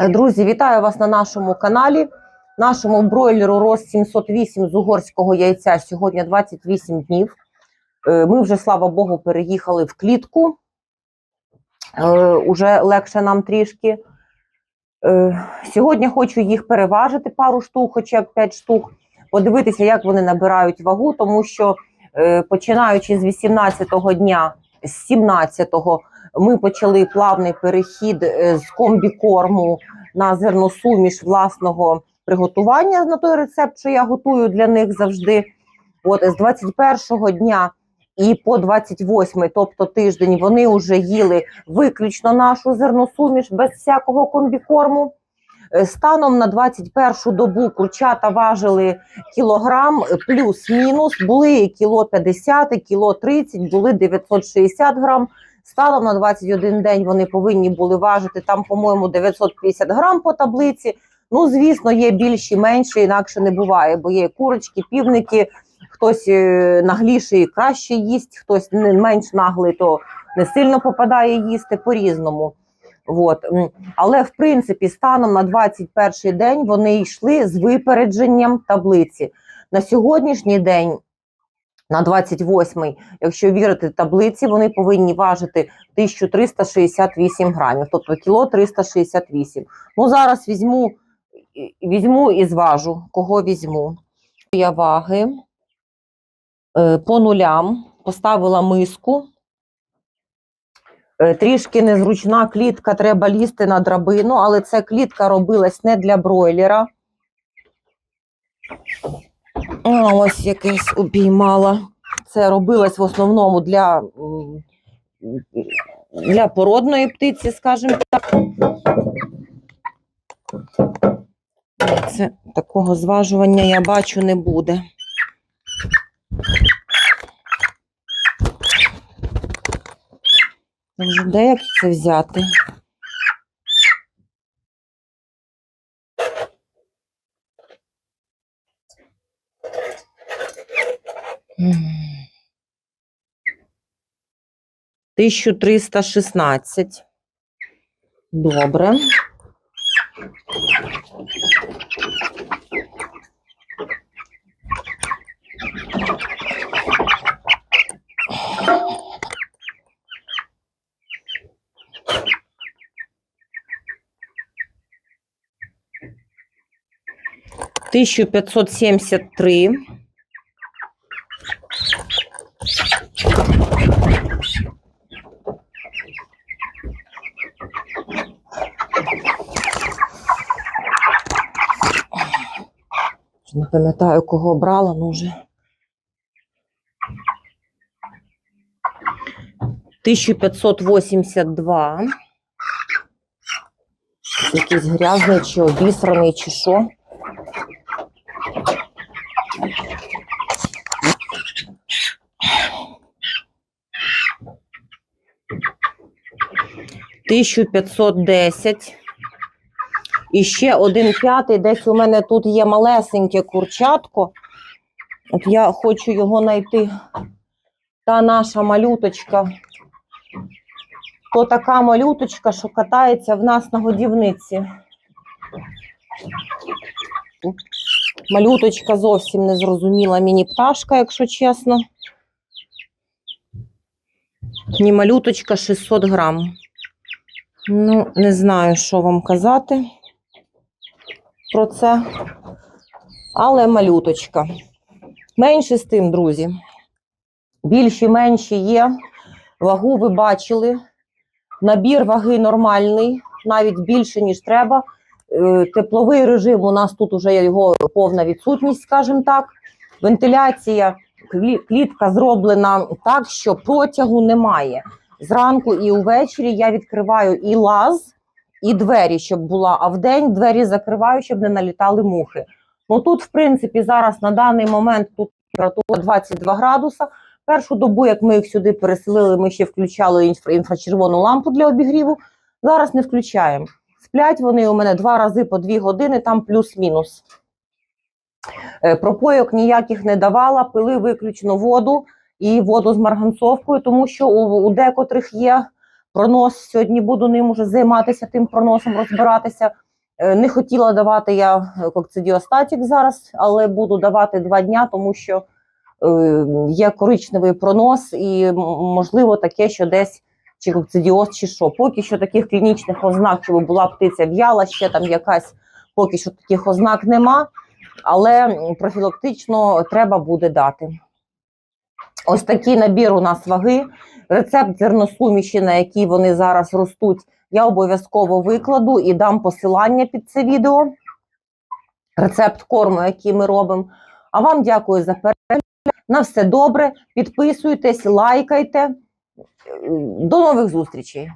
Е, Друзі, вітаю вас на нашому каналі. Нашому бройлеру рост 708 з угорського яйця сьогодні 28 днів. Е, Ми вже, слава Богу, переїхали в клітку. Е, Уже легше нам трішки. Сьогодні хочу їх переважити пару штук, хоча б 5 штук, подивитися, як вони набирають вагу, тому що починаючи з 18-го дня, з 17-го, ми почали плавний перехід е, з комбікорму на зерносуміш власного приготування на той рецепт, що я готую для них завжди. От з 21-го дня і по 28-й, тобто тиждень, вони вже їли виключно нашу зерносуміш без всякого комбікорму. Е, Станом на 21 добу курчата важили кілограм плюс-мінус, були кіло 50, і кіло 30, були 960 грам. Станом на 21 день вони повинні були важити там, по-моєму, 950 грам по таблиці. Ну, звісно, є більші, менші, інакше не буває, бо є курочки, півники, хтось е, нагліший краще їсть, хтось менш наглий, то не сильно попадає їсти по-різному. От. Але в принципі, станом на 21 день вони йшли з випередженням таблиці. На сьогоднішній день, на 28-й, якщо вірити таблиці, вони повинні важити 1368 грамів, тобто кіло 368. Ну, зараз візьму, візьму і зважу, кого візьму. Я ваги е, по нулям поставила миску. Е, Трішки незручна клітка, треба лізти на драбину, але ця клітка робилась не для бройлера. А, ось якесь обіймала. Це робилось в основному для, для породної птиці, скажімо так. Це такого зважування я бачу не буде. Вже де як це взяти? 1316. Добре. Тисячу п'ятсот сімдесят три. Не пам'ятаю, кого брала, ну вже. 1582. Якийсь грязний, чи обісраний, чи що. Тисячу п'ятсот десять. І ще один п'ятий, десь у мене тут є малесеньке курчатко. От я хочу його знайти. Та наша малюточка. То така малюточка, що катається в нас на годівниці. Малюточка зовсім не зрозуміла міні-пташка, якщо чесно. Ні, малюточка 600 грам. Ну, не знаю, що вам казати про це. Але малюточка. Менше з тим, друзі. Більші, менші є. Вагу ви бачили. Набір ваги нормальний, навіть більше, ніж треба. Е, Тепловий режим у нас тут вже його повна відсутність, скажімо так. Вентиляція, клітка зроблена так, що протягу немає. Зранку і увечері я відкриваю і лаз, і двері, щоб була, а вдень двері закриваю, щоб не налітали мухи. Ну тут, в принципі, зараз на даний момент тут температура 22 градуса. Першу добу, як ми їх сюди переселили, ми ще включали інфра- інфрачервону лампу для обігріву. Зараз не включаємо. Сплять вони у мене два рази по дві години, там плюс-мінус. Е, Пропойок ніяких не давала, пили виключно воду і воду з марганцовкою, тому що у, у декотрих є пронос. Сьогодні буду ним уже займатися, тим проносом розбиратися. Е, Не хотіла давати я е, кокцидіостатік зараз, але буду давати два дня, тому що є коричневий пронос, і можливо таке, що десь чи кокцидіоз, чи що. Поки що таких клінічних ознак, щоб була птиця в'яла, ще там якась, поки що таких ознак нема, але профілактично треба буде дати. Ось такий набір у нас ваги. Рецепт зерносуміші, на якій вони зараз ростуть, я обов'язково викладу і дам посилання під це відео. Рецепт корму, який ми робимо. А вам дякую за перегляд. На все добре. Підписуйтесь, лайкайте. До нових зустрічей!